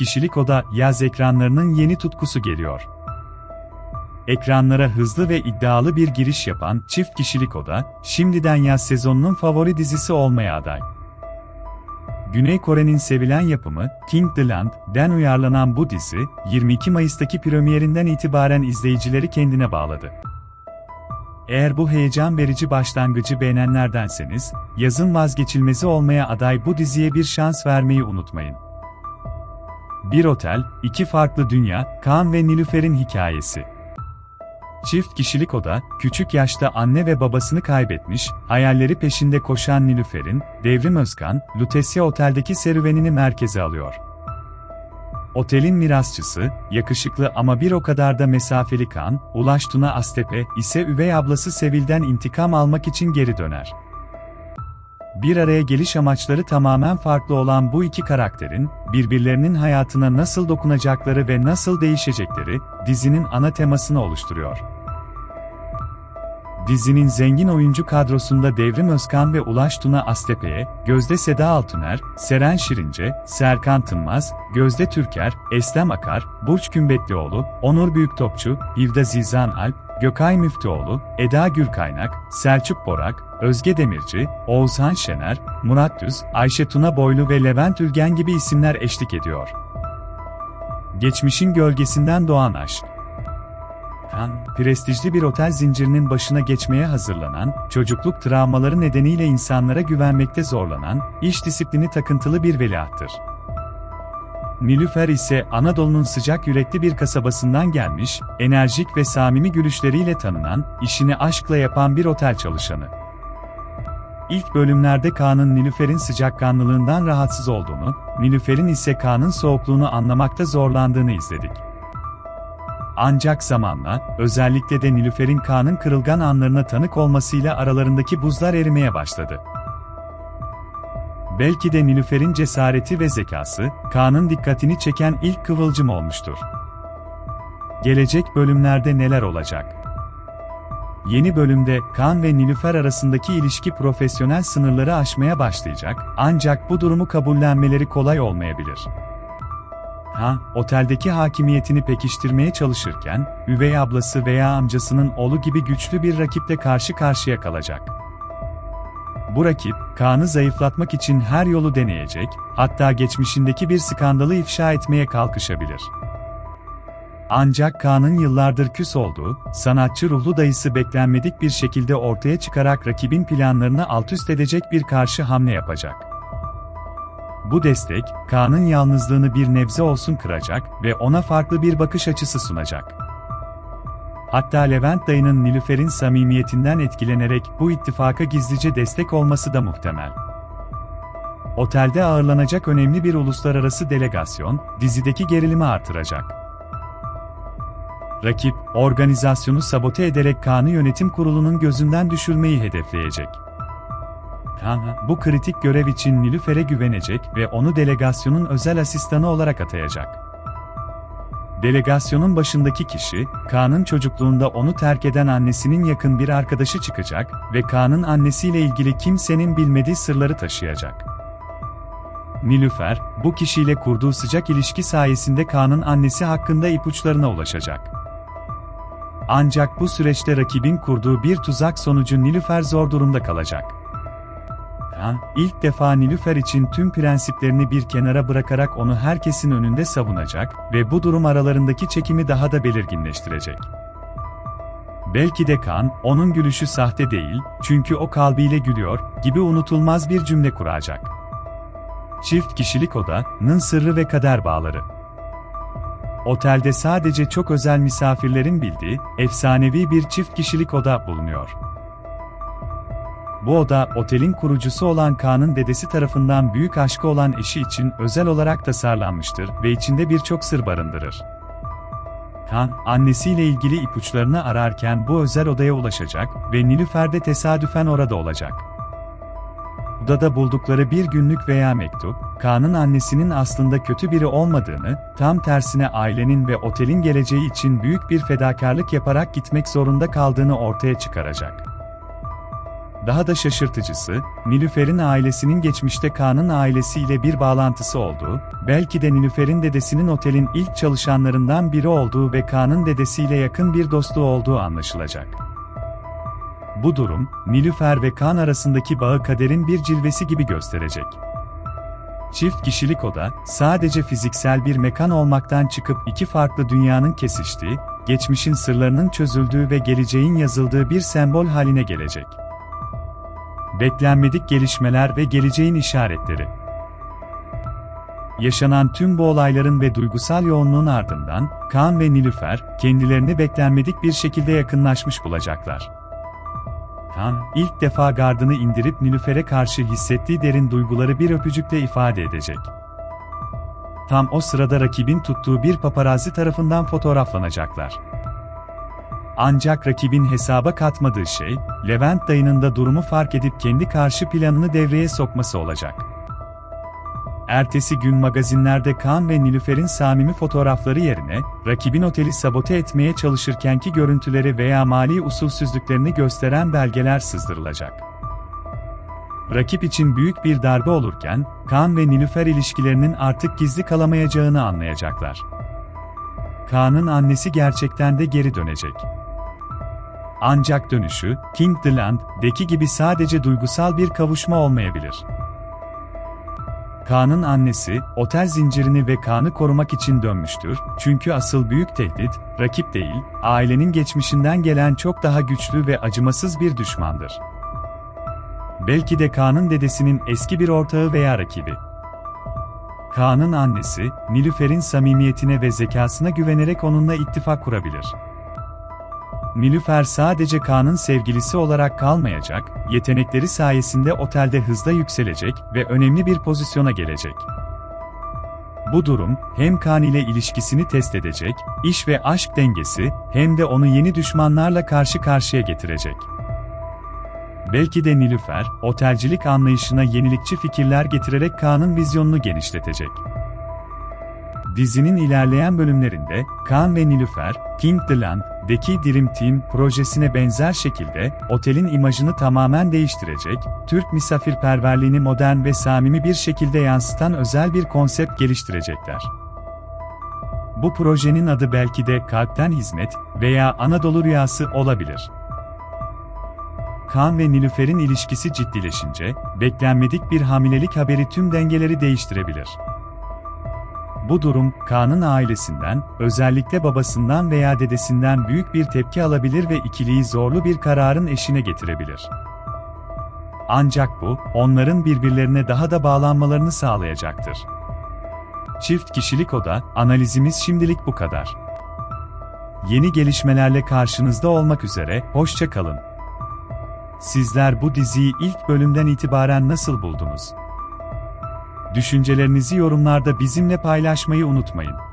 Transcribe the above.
kişilik oda yaz ekranlarının yeni tutkusu geliyor. Ekranlara hızlı ve iddialı bir giriş yapan Çift Kişilik Oda, şimdiden yaz sezonunun favori dizisi olmaya aday. Güney Kore'nin sevilen yapımı King the Land'den uyarlanan bu dizi, 22 Mayıs'taki premierinden itibaren izleyicileri kendine bağladı. Eğer bu heyecan verici başlangıcı beğenenlerdenseniz, yazın vazgeçilmezi olmaya aday bu diziye bir şans vermeyi unutmayın. Bir otel, iki farklı dünya, Kaan ve Nilüfer'in hikayesi. Çift kişilik oda, küçük yaşta anne ve babasını kaybetmiş, hayalleri peşinde koşan Nilüfer'in, Devrim Özkan, Lutetia Otel'deki serüvenini merkeze alıyor. Otelin mirasçısı, yakışıklı ama bir o kadar da mesafeli Kan, Ulaş Tuna Astepe ise üvey ablası Sevil'den intikam almak için geri döner. Bir araya geliş amaçları tamamen farklı olan bu iki karakterin, birbirlerinin hayatına nasıl dokunacakları ve nasıl değişecekleri, dizinin ana temasını oluşturuyor. Dizinin zengin oyuncu kadrosunda Devrim Özkan ve Ulaş Tuna Astepe'ye, Gözde Seda Altuner, Seren Şirince, Serkan Tınmaz, Gözde Türker, Eslem Akar, Burç Kümbetlioğlu, Onur Büyüktopçu, Hilda Zizan Alp, Gökay Müftüoğlu, Eda Gürkaynak, Selçuk Borak, Özge Demirci, Oğuzhan Şener, Murat Düz, Ayşe Tuna Boylu ve Levent Ülgen gibi isimler eşlik ediyor. Geçmişin gölgesinden doğan aşk. Han, prestijli bir otel zincirinin başına geçmeye hazırlanan, çocukluk travmaları nedeniyle insanlara güvenmekte zorlanan, iş disiplini takıntılı bir veliahttır. Nilüfer ise Anadolu'nun sıcak yürekli bir kasabasından gelmiş, enerjik ve samimi gülüşleriyle tanınan, işini aşkla yapan bir otel çalışanı. İlk bölümlerde Kaan'ın Nilüfer'in sıcakkanlılığından rahatsız olduğunu, Nilüfer'in ise Kaan'ın soğukluğunu anlamakta zorlandığını izledik. Ancak zamanla, özellikle de Nilüfer'in Kaan'ın kırılgan anlarına tanık olmasıyla aralarındaki buzlar erimeye başladı. Belki de Nilüfer'in cesareti ve zekası, Kaan'ın dikkatini çeken ilk kıvılcım olmuştur. Gelecek bölümlerde neler olacak? Yeni bölümde Kaan ve Nilüfer arasındaki ilişki profesyonel sınırları aşmaya başlayacak, ancak bu durumu kabullenmeleri kolay olmayabilir. Ha, oteldeki hakimiyetini pekiştirmeye çalışırken, üvey ablası veya amcasının oğlu gibi güçlü bir rakiple karşı karşıya kalacak. Bu rakip, Kaan'ı zayıflatmak için her yolu deneyecek, hatta geçmişindeki bir skandalı ifşa etmeye kalkışabilir. Ancak Kaan'ın yıllardır küs olduğu, sanatçı ruhlu dayısı beklenmedik bir şekilde ortaya çıkarak rakibin planlarını altüst edecek bir karşı hamle yapacak. Bu destek, Kaan'ın yalnızlığını bir nebze olsun kıracak ve ona farklı bir bakış açısı sunacak. Hatta Levent dayının Nilüfer'in samimiyetinden etkilenerek bu ittifaka gizlice destek olması da muhtemel. Otelde ağırlanacak önemli bir uluslararası delegasyon, dizideki gerilimi artıracak. Rakip, organizasyonu sabote ederek Kaan'ı yönetim kurulunun gözünden düşürmeyi hedefleyecek. Kaan, bu kritik görev için Nilüfer'e güvenecek ve onu delegasyonun özel asistanı olarak atayacak. Delegasyonun başındaki kişi, Kaan'ın çocukluğunda onu terk eden annesinin yakın bir arkadaşı çıkacak ve Kaan'ın annesiyle ilgili kimsenin bilmediği sırları taşıyacak. Nilüfer, bu kişiyle kurduğu sıcak ilişki sayesinde Kaan'ın annesi hakkında ipuçlarına ulaşacak. Ancak bu süreçte rakibin kurduğu bir tuzak sonucu Nilüfer zor durumda kalacak. Kaan, ilk defa Nilüfer için tüm prensiplerini bir kenara bırakarak onu herkesin önünde savunacak ve bu durum aralarındaki çekimi daha da belirginleştirecek. Belki de Kaan, onun gülüşü sahte değil, çünkü o kalbiyle gülüyor, gibi unutulmaz bir cümle kuracak. Çift kişilik odanın sırrı ve kader bağları. Otelde sadece çok özel misafirlerin bildiği, efsanevi bir çift kişilik oda bulunuyor. Bu oda, otelin kurucusu olan Kaan'ın dedesi tarafından büyük aşkı olan eşi için özel olarak tasarlanmıştır ve içinde birçok sır barındırır. Kaan, annesiyle ilgili ipuçlarını ararken bu özel odaya ulaşacak ve Nilüfer de tesadüfen orada olacak. Odada buldukları bir günlük veya mektup, Kaan'ın annesinin aslında kötü biri olmadığını, tam tersine ailenin ve otelin geleceği için büyük bir fedakarlık yaparak gitmek zorunda kaldığını ortaya çıkaracak. daha da şaşırtıcısı, Nilüfer'in ailesinin geçmişte Kaan'ın ailesiyle bir bağlantısı olduğu, belki de Nilüfer'in dedesinin otelin ilk çalışanlarından biri olduğu ve Kaan'ın dedesiyle yakın bir dostluğu olduğu anlaşılacak. Bu durum, Nilüfer ve Kaan arasındaki bağı kaderin bir cilvesi gibi gösterecek. Çift kişilik oda, sadece fiziksel bir mekan olmaktan çıkıp iki farklı dünyanın kesiştiği, geçmişin sırlarının çözüldüğü ve geleceğin yazıldığı bir sembol haline gelecek. Beklenmedik gelişmeler ve geleceğin işaretleri. Yaşanan tüm bu olayların ve duygusal yoğunluğun ardından, Kaan ve Nilüfer, kendilerini beklenmedik bir şekilde yakınlaşmış bulacaklar. Kaan, ilk defa gardını indirip Nilüfer'e karşı hissettiği derin duyguları bir öpücükle ifade edecek. Tam o sırada rakibin tuttuğu bir paparazzi tarafından fotoğraflanacaklar. Ancak rakibin hesaba katmadığı şey, Levent dayının da durumu fark edip kendi karşı planını devreye sokması olacak. Ertesi gün magazinlerde Kaan ve Nilüfer'in samimi fotoğrafları yerine, rakibin oteli sabote etmeye çalışırkenki görüntüleri veya mali usulsüzlüklerini gösteren belgeler sızdırılacak. Rakip için büyük bir darbe olurken, Kaan ve Nilüfer ilişkilerinin artık gizli kalamayacağını anlayacaklar. Kaan'ın annesi gerçekten de geri dönecek. Ancak dönüşü, King the Land'deki gibi sadece duygusal bir kavuşma olmayabilir. Kaan'ın annesi, otel zincirini ve Kaan'ı korumak için dönmüştür, çünkü asıl büyük tehdit, rakip değil, ailenin geçmişinden gelen çok daha güçlü ve acımasız bir düşmandır. Belki de Kaan'ın dedesinin eski bir ortağı veya rakibi. Kaan'ın annesi, Nilüfer'in samimiyetine ve zekasına güvenerek onunla ittifak kurabilir. Nilüfer sadece Kaan'ın sevgilisi olarak kalmayacak, yetenekleri sayesinde otelde hızla yükselecek ve önemli bir pozisyona gelecek. Bu durum, hem Kaan ile ilişkisini test edecek, iş ve aşk dengesi, hem de onu yeni düşmanlarla karşı karşıya getirecek. Belki de Nilüfer, otelcilik anlayışına yenilikçi fikirler getirerek Kaan'ın vizyonunu genişletecek. Dizinin ilerleyen bölümlerinde, Kaan ve Nilüfer, King the Land'deki Dream Team projesine benzer şekilde, otelin imajını tamamen değiştirecek, Türk misafirperverliğini modern ve samimi bir şekilde yansıtan özel bir konsept geliştirecekler. Bu projenin adı belki de Kalpten Hizmet veya Anadolu Rüyası olabilir. Kaan ve Nilüfer'in ilişkisi ciddileşince, beklenmedik bir hamilelik haberi tüm dengeleri değiştirebilir. Bu durum, Kaan'ın ailesinden, özellikle babasından veya dedesinden büyük bir tepki alabilir ve ikiliyi zorlu bir kararın eşine getirebilir. Ancak bu, onların birbirlerine daha da bağlanmalarını sağlayacaktır. Çift kişilik oda, analizimiz şimdilik bu kadar. Yeni gelişmelerle karşınızda olmak üzere, hoşça kalın. Sizler bu diziyi ilk bölümden itibaren nasıl buldunuz? Düşüncelerinizi yorumlarda bizimle paylaşmayı unutmayın.